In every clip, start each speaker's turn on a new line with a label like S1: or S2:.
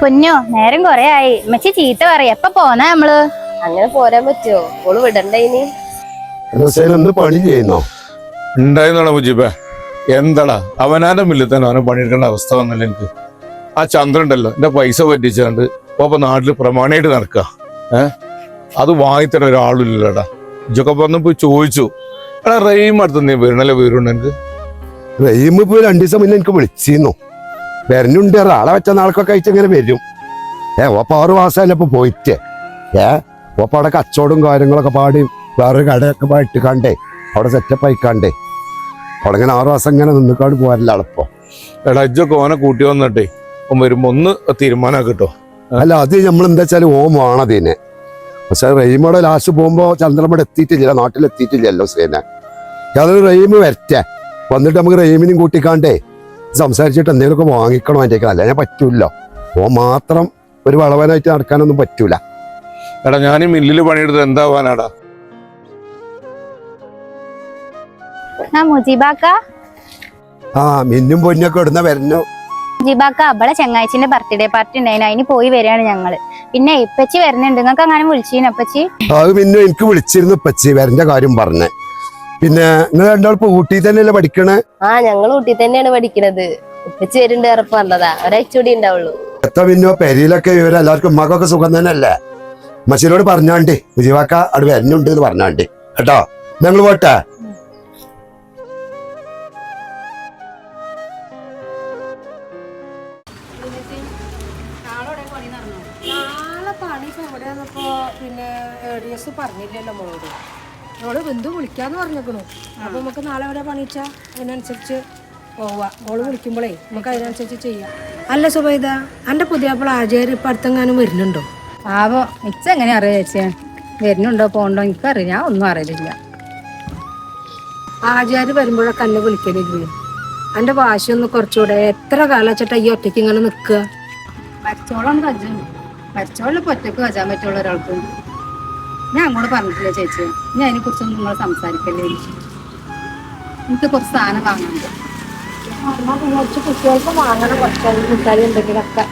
S1: കുഞ്ഞു നേരം കൊറേ ആയി. മച്ചി ചീത്ത പറയാ. എപ്പ പോന്നാ നമ്മൾ?
S2: അങ്ങനെ പോരാൻ പറ്റുമോ ഓൾ വിടണ്ട ഇനി?
S3: ഒന്ന് പണി ചെയ്യുന്നോ?
S4: ഉണ്ടായിരുന്നാണ് മുജീബ? എന്താടാ? അവനാന്റെ മില്ലിൽ തന്നെ അവനെ പണിയെടുക്കേണ്ട അവസ്ഥ വന്നില്ല എനിക്ക്. ആ ചന്ദ്രൻ ഉണ്ടല്ലോ എന്റെ പൈസ പറ്റിച്ചാണ്ട് ഇപ്പൊ നാട്ടിൽ പ്രമാണിയായിട്ട് നടക്കുക ഏഹ് അത് വാങ്ങിത്തരാൻ ഒരാളില്ലടാ ഇജൊക്കെ പറഞ്ഞപ്പോ ചോദിച്ചു. എടാ റെയിം അടുത്ത് നീ വീണല്ലേ വീറുണ്ട് എനിക്ക്
S3: റഹീം ഇപ്പൊ രണ്ടു ദിവസം മുന്നേ എനിക്ക് വിളിച്ചിരുന്നു. വരണുണ്ട് ആളെ വെച്ച നാൾക്കൊക്കെ ഇങ്ങനെ വരും. ഏ ഓപ്പ ആറ് മാസമല്ല ഇപ്പൊ പോയിട്ട്. ഏ ഓപ്പ അവിടെ കച്ചവടവും കാര്യങ്ങളൊക്കെ പാടി വേറൊരു കടയൊക്കെ പാട്ട് കണ്ടേ അവിടെ സെറ്റപ്പ് ആയിക്കാണ്ടേ അവിടെ ഇങ്ങനെ ആറ് മാസം ഇങ്ങനെ നിന്നിക്കാണ്ട് പോകാറില്ല ആളിപ്പോ.
S4: എടാ ഇജ്ജൊക്കെ ഓനെ കൂട്ടി വന്നിട്ടേ ഓൻ വരുമ്പോ ഒന്ന് തീരുമാനം കിട്ടോ
S3: അല്ല അത് നമ്മൾ എന്താ വെച്ചാൽ ഓം വേണതിനെ പക്ഷെ റഹീമോടെ ലാസ്റ്റ് പോകുമ്പോ ചന്ദ്രമോടെ എത്തിയിട്ടില്ല നാട്ടിലെത്തിയിട്ടില്ലല്ലോ സേന അതൊരു റഹീം വരട്ടെ. വന്നിട്ട് നമുക്ക് റഹീമിനും കൂട്ടിക്കാണ്ടേ സംസാരിച്ചിട്ട് എന്തെങ്കിലുമൊക്കെ വാങ്ങിക്കണം എന്റെ അല്ല ഞാൻ പറ്റൂല. ഓ മാത്രം ഒരു വളവനായിട്ട് നടക്കാനൊന്നും പറ്റൂല.
S4: എടാ ഞാൻ ഈ മില്ലിൽ പണിയെടുത്ത് എന്താവാനാടാ?
S1: ആ മുജീബാക്ക?
S3: ആ മിന്നും പൊന്നൊക്കെ ഇടുന്ന വരണു
S1: മുജീബാക്ക അവളെ ചെങ്ങാഴ്ചന്റെ ബർത്ത്ഡേ പാർട്ടി ഉണ്ടായിന്. അതിന് പോയി വരികയാണ് ഞങ്ങൾ. പിന്നെ ഇപ്പച്ചി വരുന്നുണ്ട്. നിങ്ങൾക്ക് അങ്ങനെ വിളിച്ചീന് അപ്പച്ചി
S3: അത് പിന്നെ എനിക്ക് വിളിച്ചിരുന്നു ഇപ്പച്ചി. വരന്റെ കാര്യം പറഞ്ഞേ. പിന്നെ നിങ്ങൾ രണ്ടാളിപ്പോ ഊട്ടി തന്നെയല്ലേ പഠിക്കണേ?
S2: ആ ഞങ്ങൾ ഊട്ടി തന്നെയാണ് പഠിക്കണത്. ഉപ്പച്ച് വരുന്നുണ്ട് ഉറപ്പ് വന്നതാ. ഒരാഴ്ച കൂടി ഉണ്ടാവുള്ളൂ.
S3: എത്ര പിന്നെ പെരിയിലൊക്കെ ഇവർ എല്ലാവർക്കും ഉമ്മക്കൊക്കെ സുഖം തന്നെയല്ലേ? മച്ചിനോട് പറഞ്ഞാണ്ട് വിജയവാക്ക അവിടെ വരുന്നുണ്ട് എന്ന് പറഞ്ഞാണ്ട്. കേട്ടോ? ഞങ്ങൾ പോട്ടെ?
S5: നമ്മൾ ബന്ധു വിളിക്കാന്ന് പറഞ്ഞേക്കണു. അപ്പൊ നമുക്ക് നാളെ വരെ പണിച്ചാ അതിനനുസരിച്ച് പോവാ. ഓൾ വിളിക്കുമ്പോഴേ നമുക്ക് അതിനനുസരിച്ച് ചെയ്യാം. അല്ല സുബൈദ എന്റെ പുതിയപ്പോൾ ആചാര്യ ഇപ്പൊ അടുത്തെങ്ങാനും വരുന്നുണ്ടോ?
S6: ആവോ മിച്ച എങ്ങനെ അറിയാ ചേച്ചിയെ? വരുന്നുണ്ടോ പോണ്ടോ എനിക്കറിയാം ഞാൻ ഒന്നും അറിയില്ല
S5: ആചാര്യ വരുമ്പോഴൊക്കെ എന്നെ വിളിക്കലില്ലേ? എന്റെ വാശിയൊന്ന് കുറച്ചുകൂടെ എത്ര കാലം ഈ ഒറ്റയ്ക്ക് ഇങ്ങനെ നിക്കുക
S6: മരിച്ചോളം കജ്ജും മരിച്ചോളം ഇപ്പൊ ഒറ്റയ്ക്ക് കജാൻ പറ്റുള്ള ഒരാൾക്ക്. ഞാൻ അങ്ങോട്ട് പറഞ്ഞിട്ടില്ല ചേച്ചി. ഞാൻ അതിനെ കുറിച്ചൊന്നും നിങ്ങൾ സംസാരിക്കല്ലേ? എനിക്ക് കുറച്ച് സാധനം വാങ്ങാനുണ്ട്
S5: കുറച്ച് കുട്ടികൾക്ക് വാങ്ങണം കുറച്ച് മിഠായി എന്തെങ്കിലുമൊക്കെ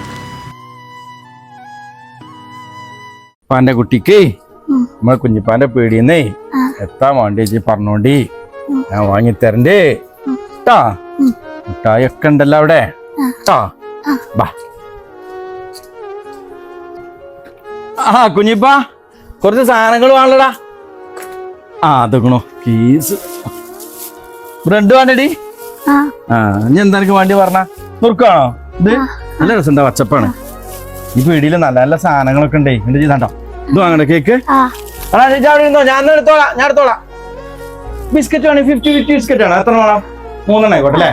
S7: ഉപ്പാന്റെ കുട്ടിക്ക് നമ്മളെ കുഞ്ഞിപ്പാന്റെ പേടിയെന്നേ എത്താൻ വേണ്ടി ചേച്ചി പറഞ്ഞോണ്ടി. ഞാൻ വാങ്ങി തരണ്ടേ? ട്ടാ. മുട്ടായി ഒക്കെ ഉണ്ടല്ലോ അവിടെ. ട്ടാ. ബാ. ആ കുഞ്ഞിപ്പാ. കുറച്ച് സാധനങ്ങൾ വാങ്ങലടാ ആ അതൊക്കണോ കീസ് ബ്രെഡ് വേണ്ടടി. ആ. ഇനി എന്താ വേണ്ടി പറഞ്ഞ? നുറുക്കാണോ? ഇത് നല്ല രസം എന്താ പച്ചപ്പാണ്. ഈ പീടിയിൽ നല്ല നല്ല സാധനങ്ങളൊക്കെ ഉണ്ടേ എന്റെ ചെയ്താണ്ടോ ഇത് വാങ്ങണ്ട കേക്ക് അവിടെ ഇരുന്നോ ഞാൻ എടുത്തോളാം ഞാൻ എടുത്തോളാം. ബിസ്ക്കറ്റ് വേണേ ഫിഫ്റ്റി ഫിഫ്റ്റി ബിസ്ക്കറ്റ് ആണ് എത്ര വേണം? മൂന്നെണ്ണം ആയിക്കോട്ടെ അല്ലേ?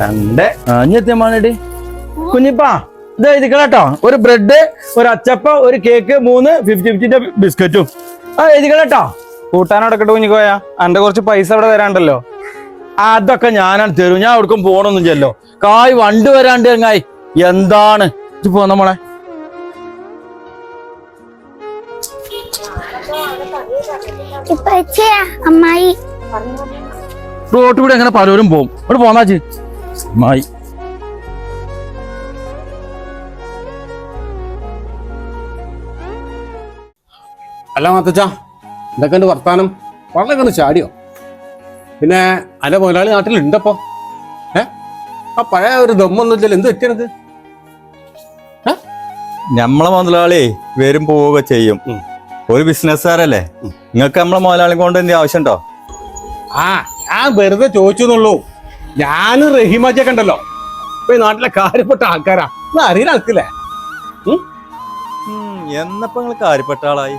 S7: രണ്ട്. ആ, ഇനി എത്തിയാ വേണ്ടി കുഞ്ഞിപ്പാ. ഇത് എഴുതിക്കണം കേട്ടോ ഒരു ബ്രെഡ് ഒരു അച്ചപ്പ ഒരു കേക്ക് മൂന്ന് ഫിഫ്റ്റി ഫിഫ്റ്റിന്റെ ബിസ്ക്കറ്റും ആ എഴുതിക്കണം കേട്ടോ
S8: കൂട്ടാനടക്കട്ടെ കുഞ്ഞിക്കോയ എന്റെ കുറച്ച് പൈസ ഇവിടെ തരാണ്ടല്ലോ.
S7: അതൊക്കെ ഞാനാണ് തരും. ഞാൻ അവിടേക്കും പോണൊന്നും ചെല്ലോ കായ് വണ്ട് വരാണ്ട് ചങ്ങായി എന്താണ്? ഇത് പോന്ന മോളെ
S1: ഇപ്പച്ചി അമ്മായി.
S7: റോട്ട് കൂടെ അങ്ങനെ പലരും പോകും അവിടെ പോന്നാച്ചി മായി
S9: അല്ല മാത്തച്ച എന്തൊക്കെയുണ്ട് വർത്താനം. വളരെ കണ്ട് ചാടിയോ? പിന്നെ അല്ല മുതലാളി നാട്ടിലുണ്ടപ്പോ? ഏ? ആ പഴയ ഒരു ദമ്മൊന്നും വെച്ചാൽ എന്ത് പറ്റിയത്?
S8: നമ്മളെ മുതലാളി വരും പോവുക ചെയ്യും. ഒരു ബിസിനസ്സുകാരല്ലേ? നിങ്ങൾക്ക് നമ്മളെ മുതലാളി കൊണ്ട് എന്ത് ആവശ്യമുണ്ടോ?
S9: ആ ഞാൻ വെറുതെ ചോദിച്ചു എന്നുള്ളൂ ഞാനും കണ്ടല്ലോ ഉണ്ടല്ലോ. ഇപ്പൊ ഈ നാട്ടിലെ കാര്യപ്പെട്ട ആൾക്കാരാ. അറിയില്ല ആൾക്കില്ലേ
S8: എന്നപ്പോ നിങ്ങൾ കാര്യപ്പെട്ട ആളായി?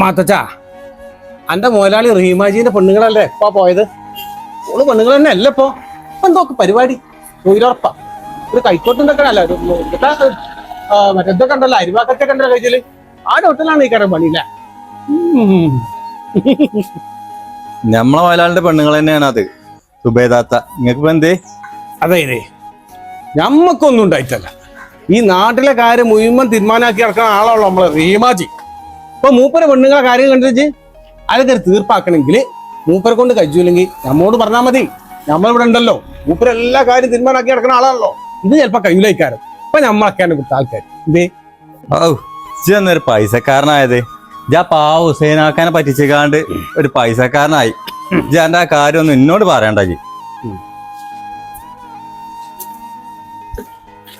S9: മാത്തച്ച അന്റെ മുതലാളി റീമാജീന്റെ പെണ്ണുങ്ങളല്ലേ? ഇപ്പാ പോയത്? ഓൾ പെണ്ണുങ്ങൾ തന്നെ അല്ല ഇപ്പൊ. എന്തൊക്കെ പരിപാടി? തൊഴിലുറപ്പാ. ഒരു കൈക്കോട്ടുണ്ടൊക്കെ അല്ല ഉണ്ടല്ലോ അരിവാക്കത്തെ കണ്ടല്ലോ കഴിച്ചൽ ആ ഡോട്ടിലാണ് ഈ കാര്യം പണിയില്ല
S8: നമ്മളെ മോലാളിന്റെ പെണ്ണുങ്ങൾ തന്നെയാണ് അത്. സുബേദാത്ത നിങ്ങൾക്ക് ഇപ്പം എന്തേ
S9: അതെ ഞമ്മക്കൊന്നും ഉണ്ടായിട്ടല്ല. ഈ നാട്ടിലെ കാര്യം മുഴുവൻ തീരുമാനമാക്കി ഇറക്കുന്ന ആളാണല്ലോ നമ്മളെ റീമാജി. ഇപ്പൊ മൂപ്പര പെണ്ണുങ്ങളെ കാര്യം കണ്ടിട്ട്
S5: അതൊക്കെ തീർപ്പാക്കണമെങ്കിൽ മൂപ്പരെ കൊണ്ട് കഴിച്ചില്ലെങ്കിൽ നമ്മോട് പറഞ്ഞാൽ മതി. നമ്മളിവിടെ ഉണ്ടല്ലോ. മൂപ്പര് എല്ലാ കാര്യം തീരുമാനമാക്കി നടക്കുന്ന ആളാണല്ലോ. ഇത് ചിലപ്പോ കയ്യിലേക്കാരം. ഇപ്പൊ നമ്മളൊക്കെയാണ് ഇവിടുത്തെ ആൾക്കാർ ഇതേ
S10: എന്നൊരു പൈസക്കാരനായത്. ഞാൻ പാവ ഹുസൈനാക്കാനെ പറ്റിച്ചേക്കാണ്ട് ഒരു പൈസക്കാരനായി. ഇജ്ജ് എന്റെ ആ കാര്യമൊന്നും എന്നോട് പറയണ്ട ജി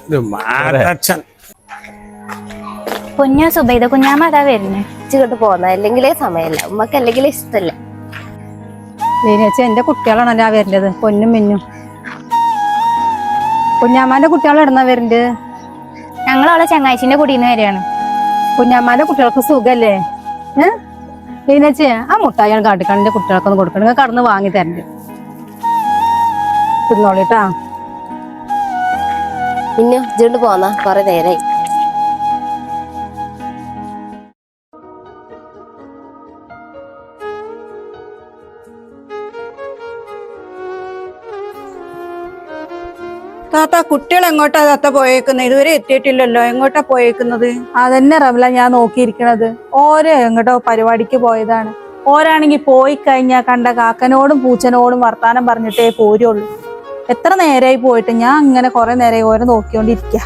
S5: കുഞ്ഞാ മാതച്ചൻ.
S1: പൊന്നോ സുബൈദ കുഞ്ഞാമ്മ അതാ വരുന്നേ.
S2: ഇങ്ങോട്ട് പോന്ന? അല്ലെങ്കിൽ സമയമില്ല ഉമ്മക്ക് അല്ലെങ്കിൽ ഇഷ്ടമല്ല
S11: ചേച്ചി എന്റെ കുട്ടികളാണല്ലോ ആ വരുന്നത് പൊന്നും മിന്നും. കുഞ്ഞാമ്മാന്റെ കുട്ടികൾ ഇടുന്ന വരുന്നത്
S1: ഞങ്ങൾ അവളെ ചങ്ങാഴ്ചന്റെ കുടിയിൽ നിന്ന് വരികയാണ്
S11: കുഞ്ഞാമ്മാന്റെ കുട്ടികൾക്ക് സുഖല്ലേ? ഏഹ് ലീനച്ചേ ആ മുട്ടായിയാണ് കാട്ടിക്കാണിന്റെ കുട്ടികൾക്കൊന്ന് കൊടുക്കണം. നിങ്ങൾ കടന്ന് വാങ്ങി തരണ്ട്. തിന്നോളിട്ടാ
S2: പിന്നെ ഇജ്ജോണ്ട് പോന്ന. കൊറേ നേരായി.
S12: കുട്ടികൾ എങ്ങോട്ടാ തത്ത പോയേക്കുന്നത്? ഇതുവരെ എത്തിയിട്ടില്ലല്ലോ. എങ്ങോട്ടാ പോയേക്കുന്നത്?
S11: അതന്നെ റവല ഞാൻ നോക്കിയിരിക്കണത്. ഓരോ എങ്ങോട്ടോ പരിപാടിക്ക് പോയതാണ്. ഓരാണെങ്കി പോയി കഴിഞ്ഞാൽ കണ്ട കാക്കനോടും പൂച്ചനോടും വർത്താനം പറഞ്ഞിട്ടേ പോരുള്ളൂ. എത്ര നേരമായി പോയിട്ട്? ഞാൻ അങ്ങനെ കുറെ നേരമായി ഓരോ നോക്കിക്കൊണ്ടിരിക്ക.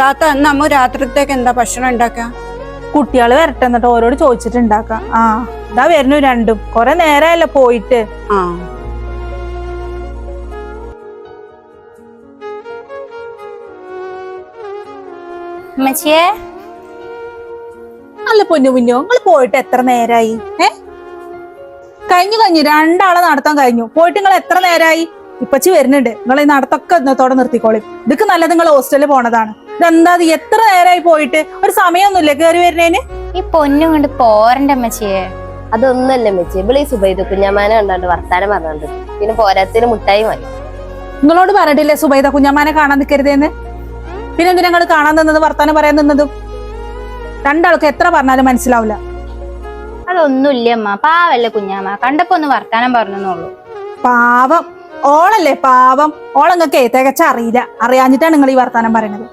S12: താത്ത അന്ന് അമ്മ രാത്രിത്തേക്ക് എന്താ ഭക്ഷണം ഉണ്ടാക്ക?
S11: കുട്ടികൾ വരട്ടെ എന്നിട്ട് ഓരോട് ചോദിച്ചിട്ടുണ്ടാക്കാം ആ. ഇതാ വരുന്നു രണ്ടും. കൊറേ നേരമല്ല പോയിട്ട്.
S12: ആ.
S1: ഉമ്മച്ചിയെ
S11: അല്ല പൊന്നു കുഞ്ഞോ നിങ്ങൾ പോയിട്ട് എത്ര നേരായി? ഏ? കഴിഞ്ഞു കഴിഞ്ഞു രണ്ടാളെ നടത്താൻ കഴിഞ്ഞു. പോയിട്ട് നിങ്ങൾ എത്ര നേരായി? ഇപ്പച്ചി വരുന്നുണ്ട്. നിങ്ങൾ ഈ നടത്തൊക്കെ ഇന്നത്തോടെ നിർത്തിക്കോളി. ഇതൊക്കെ നല്ലത് നിങ്ങൾ ഹോസ്റ്റലിൽ പോണതാണ്. ഇതെന്താ എത്ര നേരായി പോയിട്ട്? ഒരു സമയമൊന്നുമില്ല കയറി വരുന്നേന്?
S1: ഈ പൊന്നും കൊണ്ട് പോരണ്ട അമ്മച്ചിയെ?
S2: അതൊന്നല്ല മെച്ചി. ഈ സുബൈദ് കുഞ്ഞമാനെ കണ്ടാണ്ട് വർത്താനം പറഞ്ഞോണ്ട് പിന്നെ പോരാത്തിന് മുട്ടായി വാങ്ങി.
S11: നിങ്ങളോട് പറഞ്ഞിട്ടില്ലേ സുബൈദ കുഞ്ഞമാനെ കാണാൻ നിൽക്കരുതേന്ന് പിന്നെ എന്തിനാ നിങ്ങൾ കാണാൻ നിന്നത് വർത്താനം പറയാൻ നിന്നതും? രണ്ടാൾക്ക് എത്ര പറഞ്ഞാലും മനസ്സിലാവില്ല
S1: അതൊന്നുമില്ല അമ്മ. പാവല്ലേ കുഞ്ഞാമ്മ. കണ്ടപ്പോ ഒന്ന് വർത്താനം പറഞ്ഞെന്നുള്ളൂ.
S11: പാവം. ഓളല്ലേ പാവം. ഓളങ്ങൾക്ക് തികച്ച അറിയില്ല. അറിയാഞ്ഞിട്ടാണ് നിങ്ങൾ ഈ വർത്താനം പറയണത്.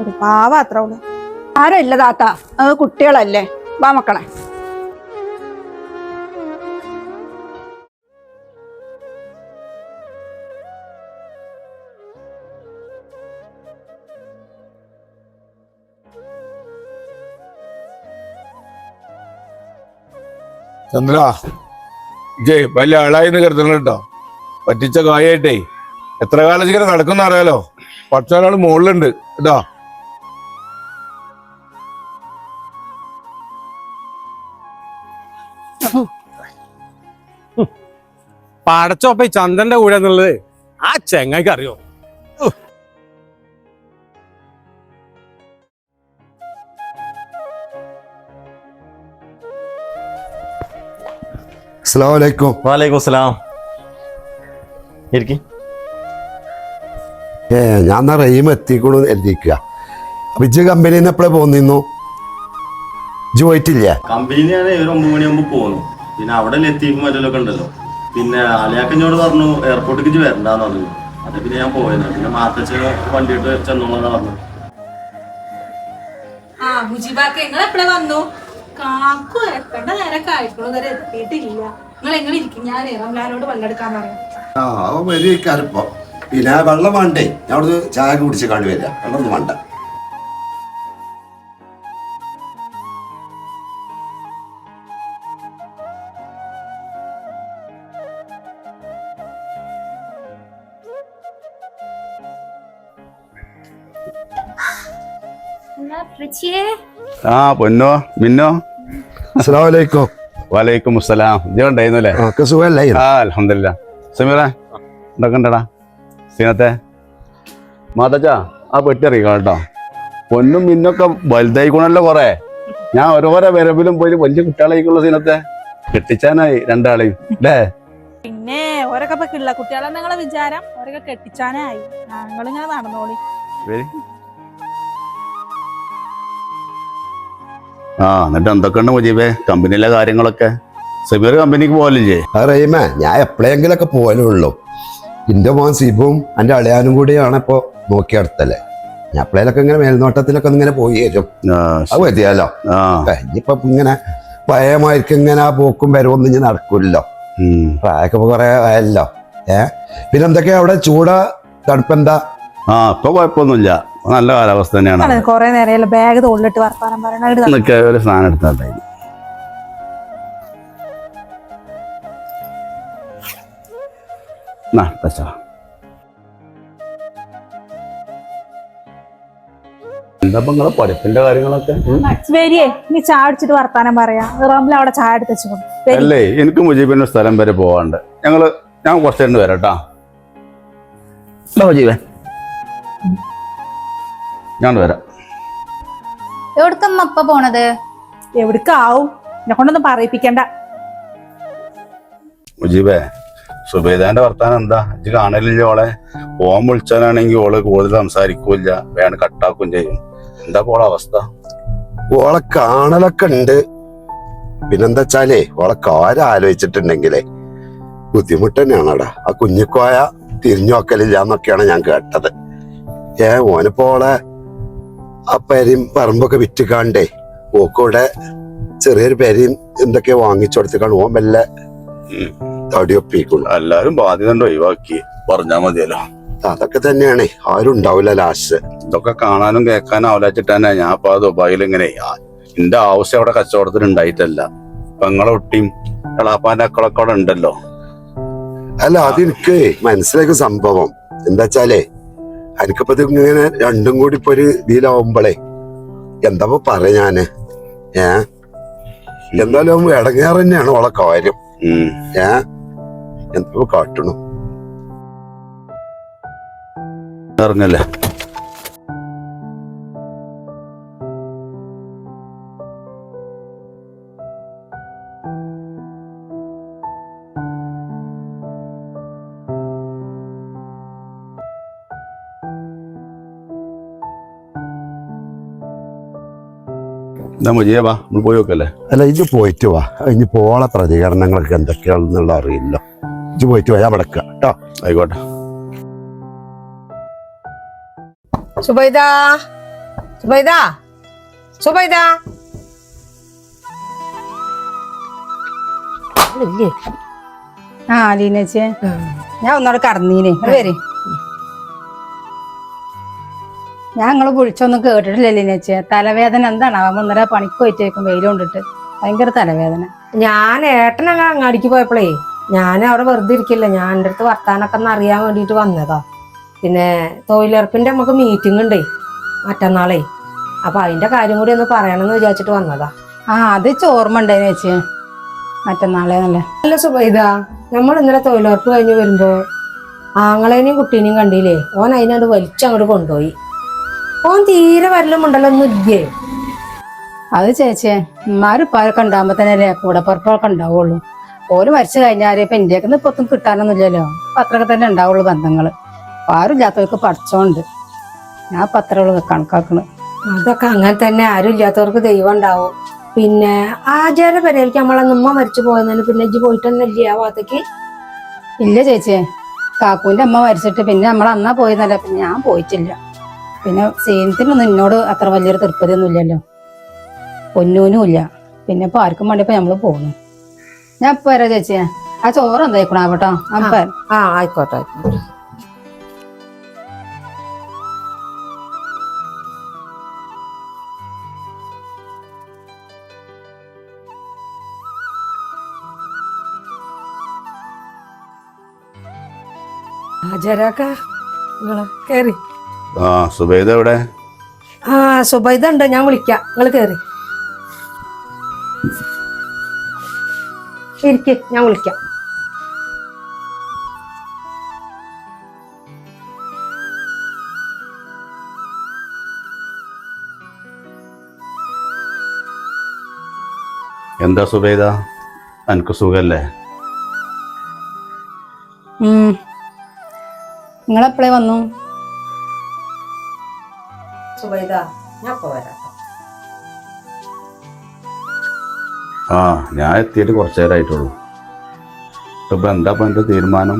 S11: ഒരു പാവം അത്ര ഉള്ളു.
S12: ആരും ഇല്ല താത്ത. അത് കുട്ടികളല്ലേ. വാ മക്കളെ.
S4: ചന്ദ്ര ജയ് വലിയ ആളായിന്ന് കരുതണം കേട്ടോ. പറ്റിച്ച കായായിട്ടേ എത്ര കാലം ഇങ്ങനെ നടക്കുന്ന അറിയാലോ. പച്ചൊരാൾ മുകളിലുണ്ട് കേട്ടോ.
S5: പടച്ചോപ്പ ചന്ദ്രന്റെ കൂടെ എന്നുള്ളത് ആ ചെങ്ങയ്ക്ക് അറിയോ?
S3: അസ്സലാമു അലൈക്കും.
S10: വാലേക്കും സലാം ഇരിക്കി.
S3: ഏ ഞാൻ എന്നാ റഹീം എത്തിക്കണു എഴുതിക്കുക അപ്പൊ ഇജ്ജ് കമ്പനിയിൽ നിന്ന് എപ്പോഴേ പോന്നിന്നു ഇജ്ജ് പോയിട്ടില്ലേ?
S10: കമ്പനിയിൽ ഞാൻ ഒരു ഒമ്പത് മണിയാകുമ്പോൾ പോന്നു. പിന്നെ അവിടെ ലത്തീഫും മറ്റൊക്കെ ഉണ്ടല്ലോ. പിന്നെ അലിയാക്കഞ്ഞോട് പറഞ്ഞു എയർപോർട്ടിലേക്ക് വരണ്ടെന്ന് പറഞ്ഞു. അത് പിന്നെ ഞാൻ പോയത്. പിന്നെ മാത്തച്ഛ വണ്ടിയിട്ട് ചെന്നോളാന്ന് പറഞ്ഞു.
S11: ആ മുജിബാക്ക നിങ്ങൾ എപ്പോഴാ വന്നു? കാക്കു എത്തേണ്ട നേരൊക്കെ ആയിട്ടുള്ളൂ ഇതുവരെ എത്തിയിട്ടില്ല. നിങ്ങൾ എങ്ങനെ ഇരിക്കും? ഞാൻ റംലാനോട് പങ്കെടുക്കാൻ പറയാം.
S3: ആ അവൻ വരിക്കാരിപ്പോ പിന്നെ വെള്ളം വേണ്ടേ? ഞാൻ അവിടുന്ന് ചായ കുടിച്ച് കാണി വരിക വെള്ളം ഒന്നും വേണ്ട.
S13: ആ പൊന്നോ മിന്നോ.
S3: അസ്സലാമു അലൈക്കും
S13: വലൈക്കും അസ്സലാം ഇജ്ജ് ഉണ്ടായിരുന്നു അല്ലേ
S3: ഒക്കെ
S13: ആ അലഹമില്ല സമീറ എന്തൊക്കെ ഉണ്ടടാ സീനത്തെ? മാതച്ചാ ആ പെട്ടി അറിയിക്കാം കേട്ടോ. പൊന്നും മിന്നൊക്കെ വലുതായിക്കോണല്ലോ കൊറേ. ഞാൻ ഓരോരോ വരവിലും പോയി വലിയ കുട്ടികളായിക്കുള്ള സീനത്തെ. കെട്ടിച്ചാനായി രണ്ടാളെയും അല്ലേ?
S11: പിന്നെ ഓരൊക്കെ ഇപ്പൊ കിള്ള കുട്ടികളെ നിങ്ങളെ വിചാരം ഓരൊക്കെ കെട്ടിച്ചാനായി. ഞങ്ങളിങ്ങനെ നടന്നോളി.
S13: ആ എന്നിട്ട് എന്തൊക്കെയുണ്ട് മുജീബേ? കമ്പനിയിലെ കാര്യങ്ങളൊക്കെ? സമീർ കമ്പനിക്ക് പോകലില്ലേ
S3: ആ റഹീമേ ഞാൻ എപ്പോഴെങ്കിലൊക്കെ പോലുള്ളൂ എന്റെ മോൻ സിബും എന്റെ അളിയാനും കൂടിയാണ് ഇപ്പൊ നോക്കി അടുത്തല്ലേ ഞാൻ എപ്പോഴേലൊക്കെ ഇങ്ങനെ മേൽനോട്ടത്തിലൊക്കെ ഇങ്ങനെ പോയി
S13: വരും.
S3: അത് മതിയല്ലോ. ഇനിയിപ്പൊ ഇങ്ങനെ പഴയമാർക്ക് ഇങ്ങനെ ആ പോക്കും വരവൊന്നും ഇനി
S13: നടക്കില്ലല്ലോ.
S3: പ്രായമൊക്കെ ഇപ്പൊ കുറെ ആയല്ലോ. ഏ പിന്നെ എന്തൊക്കെയാ അവിടെ ചൂട തണുപ്പെന്താ?
S13: ആ ഇപ്പൊ കുഴപ്പമൊന്നുമില്ല നല്ല കാലാവസ്ഥ തന്നെയാണ്.
S12: കൊറേ നേരം ബാഗ് തോളിലിട്ട് വർത്താനം പറയണ?
S13: ഒരു സാധനം എടുത്താൽ എന്താ നിങ്ങളെ പഠിപ്പിന്റെ കാര്യങ്ങളൊക്കെ?
S12: വരിയേ നീ ചായ അടിച്ചിട്ട് വർത്താനം പറയാ. റംല അവിടെ ചായ എടുത്ത്
S13: അല്ലേ എനിക്ക് മുജീബിന്റെ സ്ഥലം വരെ പോവാണ്ട്. ഞങ്ങൾ ഞാൻ കുറച്ചു നേരം വരാം കേട്ടാ. ഇല്ല മുജീബേ. ഞാൻ വരാം.
S1: എവിടക്കമ്മ അപ്പ പോണത്?
S12: എവിടക്കാവും? എന്നെ കൊണ്ടൊന്നും പറയിപ്പിക്കണ്ട.
S13: മുജീബേ സുബേദാന്റെ വർത്താനം എന്താ? ഇജ്ജ് കാണലില്ല ഓളെ. ഓൻ വിളിച്ചാലാണെങ്കിൽ ഓൾ കൂടുതൽ സംസാരിക്കൂല വേണം കട്ടാക്കും ചെയ്യും. എന്താ പോള അവസ്ഥ?
S3: ഓളെ കാണലൊക്കെ ഉണ്ട്. പിന്നെന്താ വെച്ചാലേ ഓളെ കാര്യം ആലോചിച്ചിട്ടുണ്ടെങ്കിലേ ബുദ്ധിമുട്ട് തന്നെയാണടാ. ആ കുഞ്ഞിക്കോയ തിരിഞ്ഞു നോക്കലില്ല എന്നൊക്കെയാണ് ഞാൻ കേട്ടത്. ഏ ഓനിപ്പോ ഓളെ ആ പെരയും പറമ്പൊക്കെ വിറ്റുകാണ്ടേ ഓക്കോടെ ചെറിയൊരു പെരയും എന്തൊക്കെ വാങ്ങിച്ചു ഓ ഓൻ മെല്ലെ. തടിയൊപ്പിക്കുള്ളൂ
S13: എല്ലാരും ബാധ്യത ഒഴിവാക്കി. പറഞ്ഞാ മതിയല്ലോ.
S3: അതൊക്കെ തന്നെയാണ്. ആരും ഉണ്ടാവില്ല ലാസ്റ്റ്.
S13: ഇതൊക്കെ കാണാനും കേൾക്കാനും ആവലാച്ചിട്ട് തന്നെ ഞാൻ ഇപ്പൊ ദുബായിൽ ഇങ്ങനെ എന്റെ ആവശ്യം അവിടെ കച്ചവടത്തിന് ഉണ്ടായിട്ടല്ല. പെങ്ങളെ ഒട്ടിയും എളാപ്പാന്റെ അക്കളൊക്കെ അവിടെ ഉണ്ടല്ലോ.
S3: അല്ല അതെനിക്ക് മനസ്സിലാക്കിയ സംഭവം. എന്താ വെച്ചാലേ എനിക്കിപ്പോ ഇങ്ങനെ രണ്ടും കൂടി ഇപ്പൊ ഒരു ഇതിലാവുമ്പളേ എന്താ പറയാ ഞാൻ? ഏ? എന്തായാലും ഇടങ്ങേറ് തന്നെയാണ് ഓളെ കാര്യം. ഏ? എന്താ കാട്ടണു?
S13: ഇറങ്ങല്ലേ? എന്താ മുജിയ വാ നമ്മൾ പോയി നോക്കല്ലേ?
S3: അല്ല ഇത് പോയിട്ട് വാ. ഇനി പോളെ പ്രതികരണങ്ങളൊക്കെ എന്തൊക്കെയാണെന്നുള്ള അറിയില്ല. ഇത് പോയിട്ട് വാ ഞാൻ വിടക്ക കേട്ടോ?
S13: ആയിക്കോട്ടെ.
S5: സുബൈദ. സുബൈദ. സുബൈദ.
S6: ആ ലീനച്ചേ. ഞാൻ ഒന്നോടെ കടന്നീനെ. വരെ. ഞാൻ നിങ്ങളെ വിളിച്ചൊന്നും കേട്ടിട്ടില്ല ലീനച്ചേ തലവേദന എന്താണ്? അവൻ ഒന്നര പണിക്ക് പോയിട്ടേക്കും വെയിൽ കൊണ്ടിട്ട്. ഭയങ്കര തലവേദന.
S5: ഞാൻ ഏട്ടനങ്ങ അങ്ങാടിക്ക് പോയപ്പോഴേ ഞാൻ അവിടെ വെറുതെ ഇരിക്കില്ല ഞാൻ എന്റെ അടുത്ത് വർത്താനൊക്കെ ഒന്ന് അറിയാൻ വേണ്ടിയിട്ട് വന്നതാ. പിന്നെ തൊഴിലുറപ്പിന്റെ നമുക്ക് മീറ്റിംഗ് ഉണ്ടേ മറ്റന്നാളേ. അപ്പൊ അതിന്റെ കാര്യം കൂടി ഒന്ന് പറയണമെന്ന് വിചാരിച്ചിട്ട് വന്നതാ.
S6: ആ അത് ചോർമ്മ ഉണ്ടായിന് ചേച്ചി മറ്റന്നാളെ നല്ല
S5: സുബൈദ നമ്മൾ ഇന്നലെ തൊഴിലുറപ്പ് കഴിഞ്ഞ് വരുമ്പോ ആങ്ങളേനെയും കുട്ടീനെയും കണ്ടില്ലേ ഓൻ അതിനോട് വലിച്ചങ്ങോട്ട് കൊണ്ടുപോയി. ഓൻ തീരെ വരലുമുണ്ടല്ലോ ഒന്നും ഇല്ലേ?
S6: അത് ചേച്ചേ ഇമാര് ഉപ്പാരൊക്കെ ഉണ്ടാകുമ്പോ തന്നെ അല്ലേ കൂടെ പുറപ്പൊക്കെ ഉണ്ടാവുള്ളൂ. ഓര് മരിച്ചു കഴിഞ്ഞാൽ ഇപ്പൊ ഇന്ത്യയ്ക്ക് ഇപ്പൊ ഒത്തും കിട്ടാനൊന്നുമില്ലല്ലോ. അത്രയൊക്കെ തന്നെ ഉണ്ടാവുള്ളൂ ബന്ധങ്ങൾ. ആരും ഇല്ലാത്തവർക്ക് പഠിച്ചോണ്ട് ഞാൻ ഇപ്പൊ അത്രയുള്ളൂ കണക്കാക്കണ്
S5: അതൊക്കെ അങ്ങനെ തന്നെ ആരും ഇല്ലാത്തവർക്ക് ദൈവം ഉണ്ടാവും. പിന്നെ ആചാര പരിഹരിക്ക് നമ്മളെ നമ്മ മരിച്ചു പോയതിന് പിന്നെ ഇജ്ജ് പോയിട്ടൊന്നല്ലേ ആ ഭാഗത്തേക്ക്?
S6: ഇല്ല ചേച്ചിയെ കാക്കൂന്റെ അമ്മ മരിച്ചിട്ട് പിന്നെ നമ്മൾ അന്നാ പോയെന്നല്ല പിന്നെ ഞാൻ പോയിട്ടില്ല. പിന്നെ സേനത്തിനൊന്നും എന്നോട് അത്ര വലിയൊരു തൃപ്തിയൊന്നും ഇല്ലല്ലോ പൊന്നൂനും ഇല്ല. പിന്നെ ഇപ്പൊ ആർക്കും വേണ്ടിയപ്പോ നമ്മൾ പോകുന്നു ഞാൻ ഇപ്പൊ വരാ ചേച്ചിയെ ആ ചോറ് എന്തായിക്കണോ? അപ്പൊ
S5: ആ ആയിക്കോട്ടെ ആയിക്കോട്ടെ. ആചാരാക്ക കേറി.
S13: ആ സുബൈദ എവിടെ?
S5: ആ സുബൈദ ഉണ്ട്. ഞാൻ വിളിക്കാം. നിങ്ങൾ കേറി. ഇരിക്ക്. ഞാൻ വിളിക്കാം.
S13: എന്താ സുബൈദ? എനിക്ക് സുഖല്ലേ?
S6: നിങ്ങളെപ്പോഴേ വന്നു?
S5: സുബൈദ ഞാൻ പോരാ
S13: ആ ഞാൻ എത്തിയിട്ട് കുറച്ച് നേരമായിട്ടുള്ളൂ ഇപ്പൊ എന്താ ഇപ്പം എന്റെ തീരുമാനം?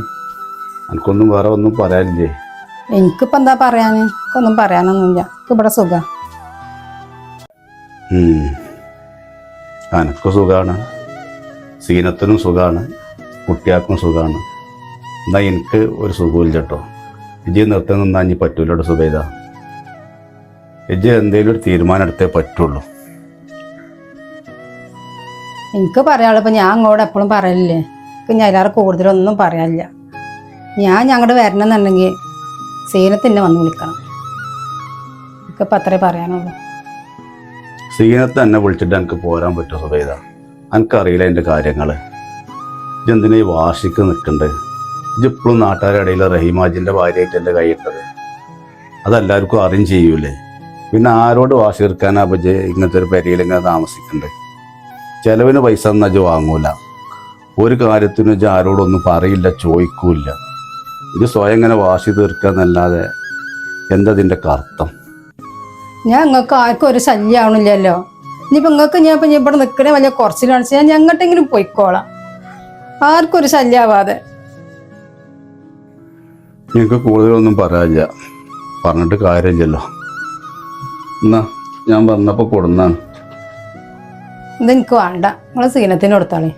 S13: എനിക്കൊന്നും വേറെ ഒന്നും പറയാനില്ലേ?
S6: എനിക്കിപ്പോ എന്താ പറയാന്? എനിക്കൊന്നും പറയാനൊന്നുമില്ല. എനിക്ക് ഇവിടെ സുഖം.
S13: എനക്ക് സുഖമാണ് സുഖാണ്. സീനത്തിനും സുഖാണ്. കുട്ടിയാക്കും സുഖാണ്. എന്നാ എനിക്ക് ഒരു സുഖമില്ല കേട്ടോ. ഇജി നിർത്തി നിന്നാ ഇനി പറ്റൂലോട്ടോ സുബൈദ. ഇജ്ജ് എന്തെങ്കിലും ഒരു തീരുമാനം എടുത്തേ പറ്റുള്ളൂ.
S6: എനിക്ക് പറയാനുള്ള ഇപ്പൊ ഞാൻ അങ്ങോട്ട് എപ്പോഴും പറയലില്ലേ? എനിക്ക് ഞാൻ എല്ലാവരും കൂടുതലൊന്നും പറയാനില്ല. ഞാൻ ഞങ്ങോട്ട് വരണമെന്നുണ്ടെങ്കിൽ സീനത്തിന്നെ വന്ന് വിളിക്കണം. എനിക്കിപ്പോൾ അത്രേ പറയാനുള്ളൂ.
S13: സീനത്ത് എന്നെ വിളിച്ചിട്ട് എനിക്ക് പോരാൻ പറ്റുമോ സുബൈദ? എനിക്കറിയില്ല എന്റെ കാര്യങ്ങൾ ഇജെന്തിനാ ഈ വാശിക്ക് നിൽക്കണ്ട്? ഇതിപ്പോഴും ഇപ്പോഴും നാട്ടുകാരുടെ ഇടയിൽ റഹീമാജിന്റെ ഭാര്യയായിട്ട് എന്റെ കൈയിട്ടത് അതെല്ലാവർക്കും അറിയും ചെയ്യൂലേ? പിന്നെ ആരോട് വാശി തീർക്കാനാ അപ്പം ഇങ്ങനത്തെ ഒരു പെരയിൽ ഇങ്ങനെ താമസിക്കണ്ടേ? ചിലവിന് പൈസ എന്നാ ഇജ്ജ് വാങ്ങൂല. ഒരു കാര്യത്തിനും വെച്ചാൽ ആരോടൊന്നും പറയില്ല ചോദിക്കൂല ഇത് സ്വയം ഇങ്ങനെ വാശി തീർക്കാന്നല്ലാതെ എന്താ ഇതിന്റെ അർത്ഥം
S6: ഞാൻ നിങ്ങൾക്ക് ആർക്കും ഒരു ശല്യമാവണില്ലല്ലോ ഇനിയിപ്പോൾ നിങ്ങൾക്ക് ഞാൻ ഇപ്പം ഇവിടെ നിൽക്കണേ വലിയ കുറച്ചിൽ കാണിച്ച് ഞാൻ ഞങ്ങട്ടെങ്കിലും പോയിക്കോളാം. ആർക്കും ഒരു ശല്യമാവാതെ
S13: ഞങ്ങൾക്ക് കൂടുതലൊന്നും പറയാനില്ല. പറഞ്ഞിട്ട് കാര്യമില്ലല്ലോ. എന്നാ ഞാൻ വന്നപ്പോ കൊടുന്നാണ്.
S6: ഇതെനിക്ക് വേണ്ട. നിങ്ങൾ സീനത്തിന് കൊടുത്താളേ.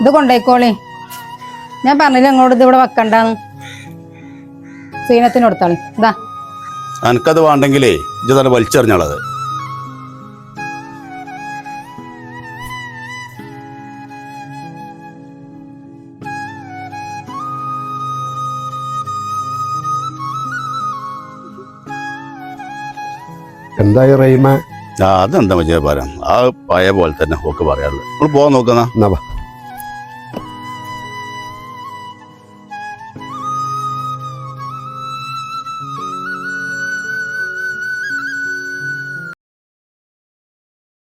S6: ഇത് കൊണ്ടേക്കോളേ. ഞാൻ പറഞ്ഞില്ല അങ്ങോട്ട് ഇത് ഇവിടെ വെക്കണ്ടാന്ന്? സീനത്തിന് കൊടുത്താളേ. ഇതാ
S13: എനിക്കത് വേണ്ടെങ്കിലേ ഇത് തന്നെ വലിച്ചെറിഞ്ഞോളത്.
S3: എന്തായി റഹീമ?
S13: അതെന്താ വിജയ പറയാം ആ പഴയ പോലെ തന്നെ ഒക്കെ പറയാറുള്ളത് നമ്മൾ പോകാൻ നോക്കുന്ന